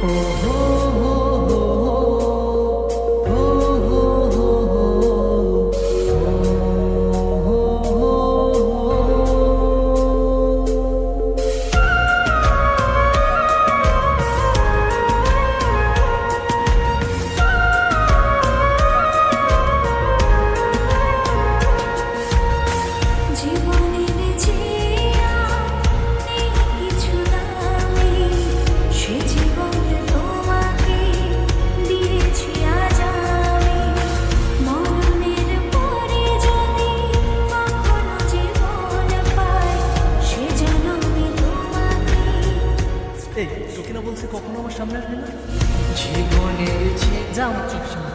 জীবনের না বলছে কখনো আমার সামনে আসবে না? জীবনের যে আমার চোখ সামনে।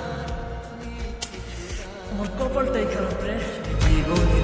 আমার কপালটাই খারাপ রে। জীবন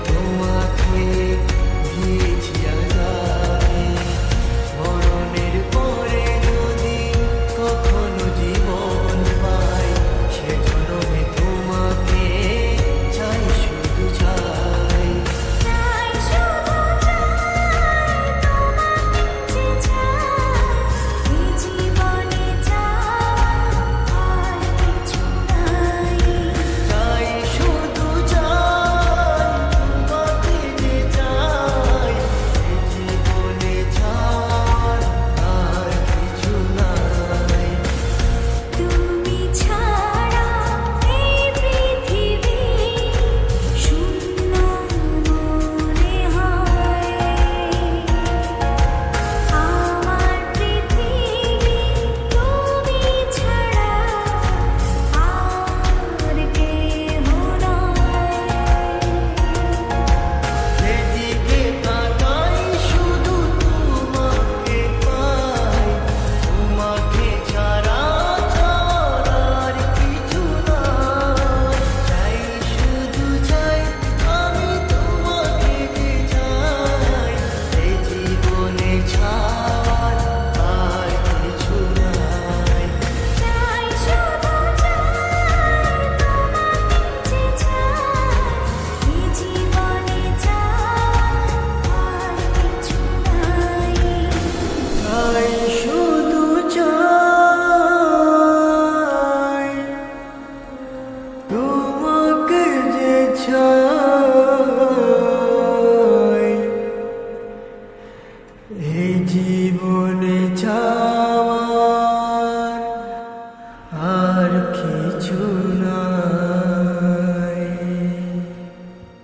এই জীবনে চা